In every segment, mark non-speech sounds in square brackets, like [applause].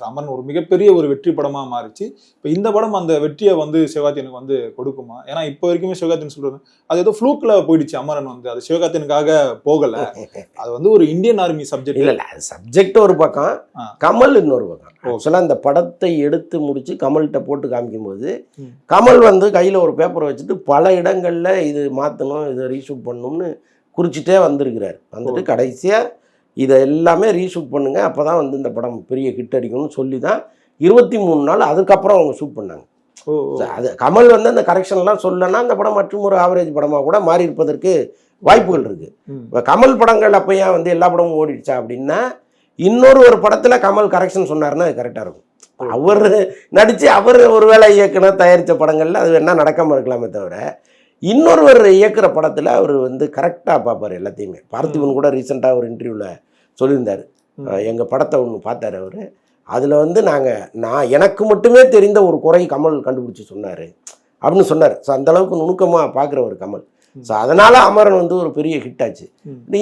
அமரன் ஒரு மிகப்பெரிய ஒரு வெற்றி படமா மாறிச்சு. இப்போ இந்த படம் அந்த வெற்றியை வந்து சிவகார்த்தியனுக்கு வந்து கொடுக்குமா? ஏன்னா இப்போ வரைக்குமே சிவகார்த்தியன் சொல்றது அது ஏதோ ஃப்ளூக்ல போயிடுச்சு அமரன் வந்து. அது சிவகார்த்தியனுக்காக போகல. [laughs] அது வந்து ஒரு இந்தியன் ஆர்மி சப்ஜெக்ட் இல்ல இல்ல சப்ஜெக்ட் ஒரு பக்கம். கமல் இன்னொரு பக்கம். ஓ. ஆக்சுவலா இந்த படத்தை எடுத்து முடிச்சு கமல்கிட்ட போட்டு காமிக்கும்போது. கமல் வந்து கையில ஒரு பேப்பரை வச்சுட்டு பல இடங்கள்ல இது மாத்தணும் இதை ரீஷூட் பண்ணணும்னு குறிச்சிட்டே வந்திருக்கிறார். வந்துட்டு கடைசியா இதை எல்லாமே ரீஷூட் பண்ணுங்க. அப்பதான் வந்து இந்த படம் பெரிய ஹிட் அடிக்கும்னு சொல்லி தான் இருபத்தி மூணு நாள் அதுக்கப்புறம் அவங்க ஷூட் பண்ணாங்க. அது கமல் வந்து அந்த கரெக்ஷன்லாம் சொல்லனா அந்த படம் மற்றும் ஒரு ஆவரேஜ் படமாக கூட மாறி இருப்பதற்கு வாய்ப்புகள் இருக்கு. ம். இப்போ கமல் படங்கள் அப்போ ஏன் வந்து எல்லா படமும் ஓடிடுச்சா அப்படின்னா இன்னொரு ஒரு படத்தில் கமல் கரெக்ஷன் சொன்னாருன்னா அது கரெக்டாக இருக்கும். அவர் நடித்து அவர் ஒருவேளை இயக்குனர் தயாரித்த படங்களில் அது என்ன நடக்காமல் இருக்கலாமே தவிர இன்னொருவர் இயக்குற படத்தில் அவர் வந்து கரெக்டாக பார்ப்பார் எல்லாத்தையுமே. பார்த்திபன் கூட ரீசெண்டாக ஒரு இன்டர்வியூவில் சொல்லியிருந்தார். எங்கள் படத்தை ஒன்று பார்த்தாரு அவர். அதில் வந்து நாங்கள் நான் எனக்கு மட்டுமே தெரிந்த ஒரு குறை கமல் கண்டுபிடிச்சி சொன்னார். அப்படின்னு சொன்னார். ஸோ அளவுக்கு நுணுக்கமாக பார்க்குற ஒரு கமல். ஸோ அதனால் அமரன் வந்து ஒரு பெரிய ஹிட் ஆச்சு.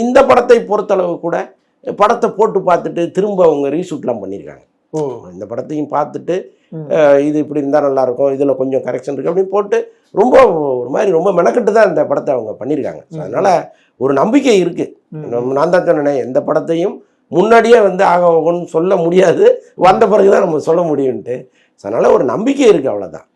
இந்த படத்தை பொறுத்தளவு கூட படத்தை போட்டு பார்த்துட்டு திரும்ப அவங்க ரீஷூட்லாம் பண்ணியிருக்காங்க இந்த படத்தையும் பார்த்துட்டு இது இப்படி இருந்தால் நல்லா இருக்கும் இதில் கொஞ்சம் கரெக்ஷன் இருக்குது அப்படின்னு போட்டு ரொம்ப ஒரு மாதிரி ரொம்ப மெனக்கெட்டு தான் இந்த படத்தை அவங்க பண்ணியிருக்காங்க ஸோ. அதனால் ஒரு நம்பிக்கை இருக்குது நான் தான் சொன்னேனே எந்த படத்தையும் முன்னாடியே வந்து ஆக ஆகும்னு சொல்ல முடியாது. வந்த பிறகு தான் நம்ம சொல்ல முடியும்ன்ட்டு. அதனால் ஒரு நம்பிக்கை இருக்குது அவ்வளோதான்